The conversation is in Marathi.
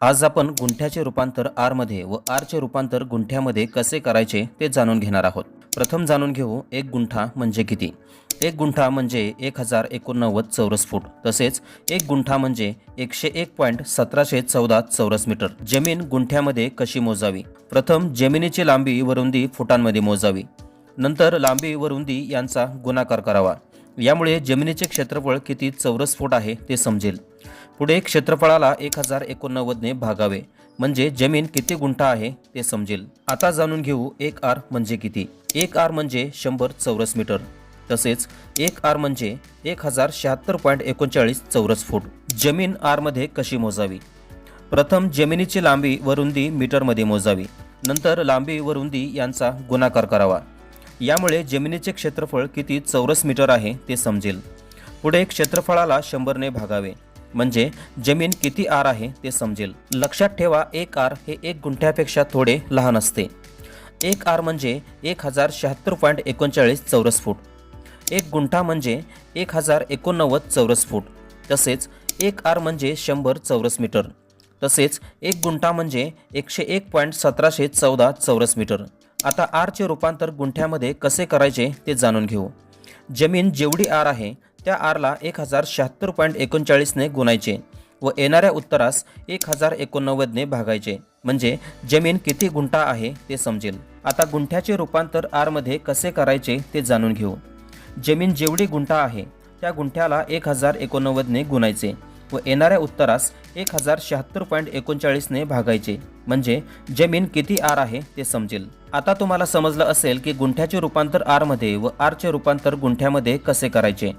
आज आपण गुंठ्याचे रूपांतर आरमध्ये व आरचे रूपांतर गुंठ्यामध्ये कसे करायचे ते जाणून घेणार आहोत. प्रथम जाणून घेऊ एक गुंठा म्हणजे किती? एक गुंठा म्हणजे एक हजार एकोणनव्वद चौरस फूट. तसेच एक गुंठा म्हणजे एकशे एक पॉईंट सतराशे चौदा चौरस मीटर. जमीन गुंठ्यामध्ये कशी मोजावी? प्रथम जमिनीची लांबी व रुंदी फुटांमध्ये मोजावी. नंतर लांबी व रुंदी यांचा गुणाकार करावा. यामुळे जमिनीचे क्षेत्रफळ किती चौरस फूट आहे ते समजेल. पुढे क्षेत्रफळाला एक हजार एकोणनव्वदने भागावे. म्हणजे जमीन किती गुंठा आहे ते समजेल. आता जाणून घेऊ एक आर म्हणजे किती. एक आर म्हणजे शंभर चौरस मीटर. तसेच एक आर म्हणजे एक हजार शहात्तर पॉईंट एकोणचाळीस चौरस फूट. जमीन आरमध्ये कशी मोजावी? प्रथम जमिनीची लांबी व रुंदी मीटरमध्ये मोजावी. नंतर लांबी व रुंदी यांचा गुणाकार करावा. यामुळे जमिनीचे क्षेत्रफळ किती चौरस मीटर आहे ते समजेल. पुढे क्षेत्रफळाला शंभरने भागावे. म्हणजे जमीन किती आर आहे ते समजेल. लक्षात ठेवा एक आर हे एक गुंठ्यापेक्षा थोडे लहान असते. एक आर म्हणजे एक हजार शहात्तर पॉईंट एकोणचाळीस चौरस फूट. एक गुंठा म्हणजे एक हजार एकोणनव्वद चौरस फूट. तसेच एक आर म्हणजे शंभर चौरस मीटर. तसेच एक गुंठा म्हणजे एकशे एक पॉईंट सतराशे चौदा चौरस मीटर. आता आरचे रूपांतर गुंठ्यामध्ये कसे करायचे ते जाणून घेऊ. जमीन जेवढी आर आहे त्या आरला एक हजार शहात्तर पॉईंट एकोणचाळीसने गुणायचे व येणाऱ्या उत्तरास एक हजार एकोणनव्वदने भागायचे. म्हणजे जमीन किती गुंठा आहे ते समजेल. आता गुंठ्याचे रूपांतर आरमध्ये कसे करायचे ते जाणून घेऊ. जमीन जेवढी गुंठा आहे त्या गुंठ्याला एक हजार एकोणनव्वदने गुणायचे व येणाऱ्या उत्तरास एक हजार शहात्तर पॉईंट एकोणचाळीसने भागायचे. म्हणजे जमीन किती आर आहे ते समजेल. आता तुम्हाला समजलं असेल की गुंठ्याचे रूपांतर आरमध्ये व आरचे रूपांतर गुंठ्यामध्ये कसे करायचे.